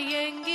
sayenge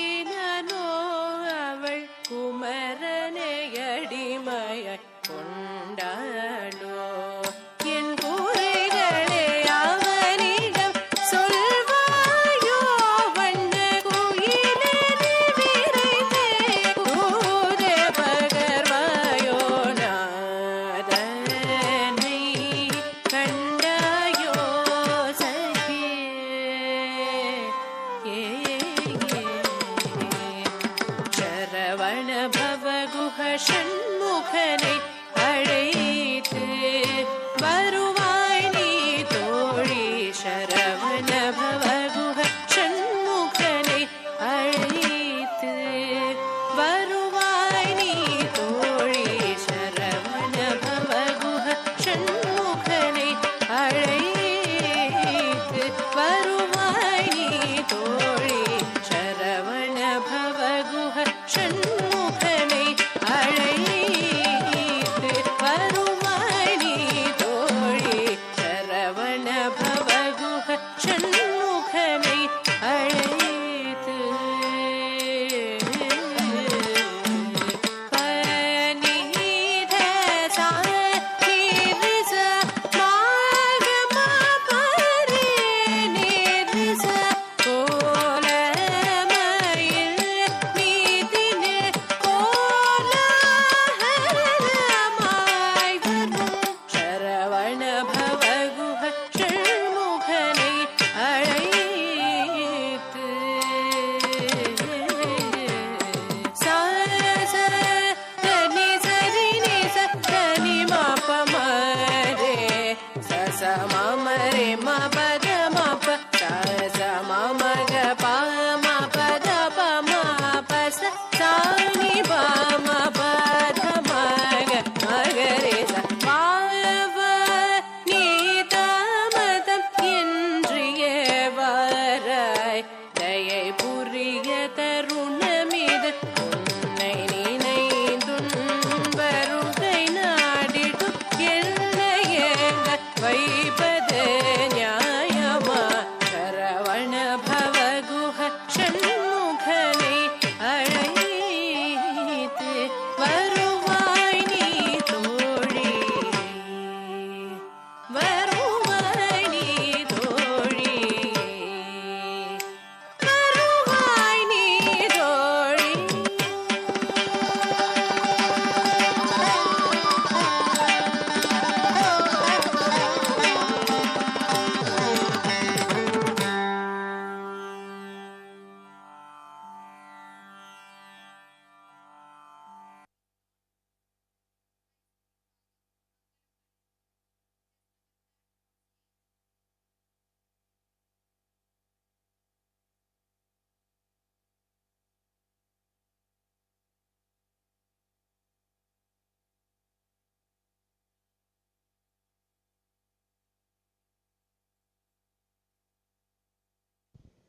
re ma pa da ma pa sa sa ma ma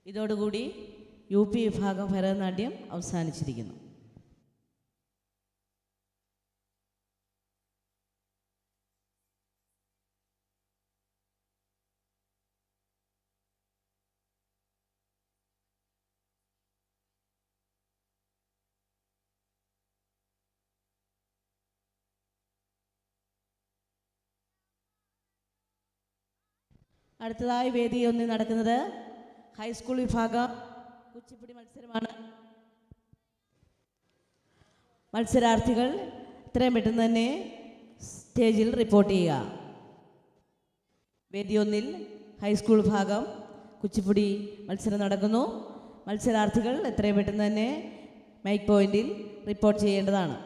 ഇതോടുകൂടി U P വിഭാഗം ഭരതനാട്യം അവസാനിച്ചിരിക്കുന്നു. അടുത്തതായി വേദിയിൽ ഒന്ന് നടക്കുന്നത് ഹൈസ്കൂൾ വിഭാഗ കുച്ചിപ്പിടി മത്സരമാണ്. മത്സരാർത്ഥികൾ എത്രയും പെട്ടെന്ന് തന്നെ സ്റ്റേജിൽ റിപ്പോർട്ട് ചെയ്യുക. വേദിയൊന്നിൽ ഹൈസ്കൂൾ വിഭാഗം കുച്ചിപ്പുടി മത്സരം നടക്കുന്നു. മത്സരാർത്ഥികൾ എത്രയും പെട്ടെന്ന് തന്നെ മൈക്ക് പോയിന്റിൽ റിപ്പോർട്ട് ചെയ്യേണ്ടതാണ്.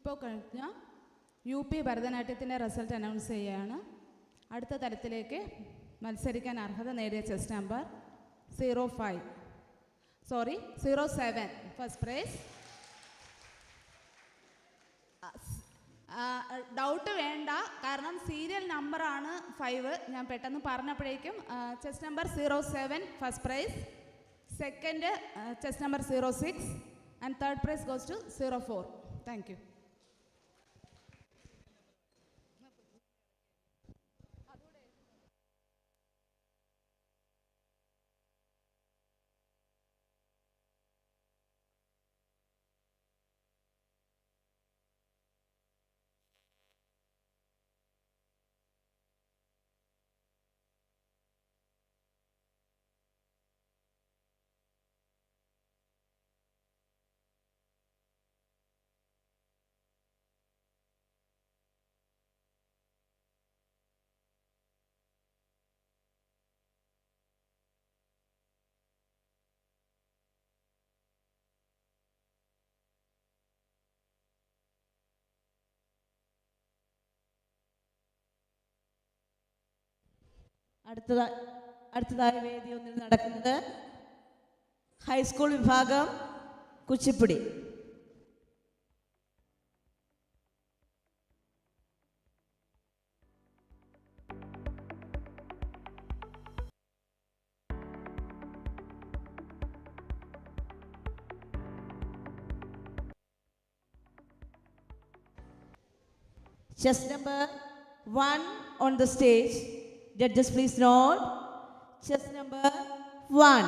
ഇപ്പോൾ കഴിഞ്ഞ യു പി ഭരതനാട്യത്തിന്റെ റിസൾട്ട് അനൗൺസ് ചെയ്യുകയാണ് അടുത്ത തലത്തിലേക്ക് മത്സരിക്കാൻ അർഹത നേടിയ chest number zero five sorry zero seven first prize doubt വേണ്ട. കാരണം സീരിയൽ നമ്പറാണ് ഫൈവ് ഞാൻ പെട്ടെന്ന് പറഞ്ഞപ്പോഴേക്കും chest number zero seven first prize second chest number zero six and third prize goes to zero four thank you അടുത്തതാ അടുത്തതായി വേദി ഒന്നിൽ നടക്കുന്നത് high school വിഭാഗം Kuchipudi Chess number one on the stage. Judges, please note. Chess number one.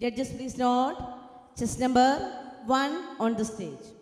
Judges, please note chess number one on the stage.